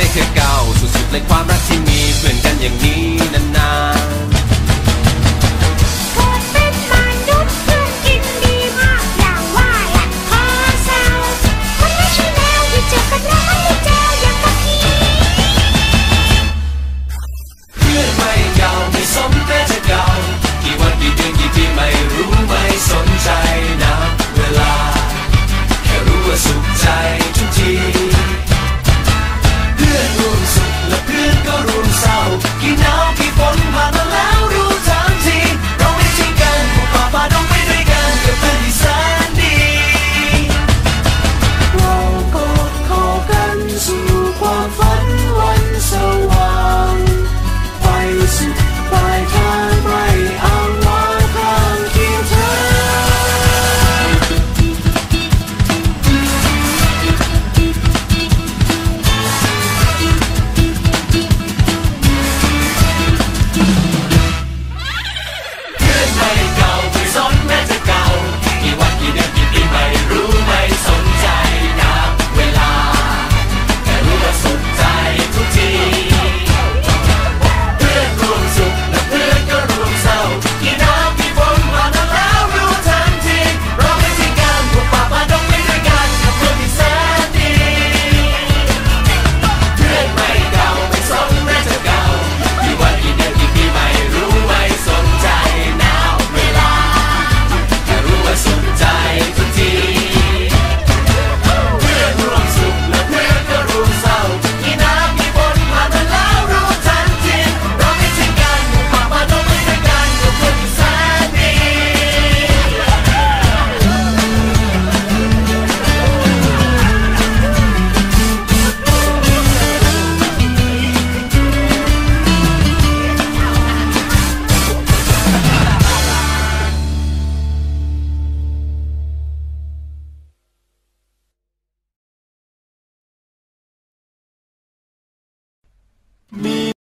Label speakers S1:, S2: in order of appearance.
S1: ไม่เคยเก่าสุดๆเลยความรักที่มีเพื่อนกันอย่างนี้นาน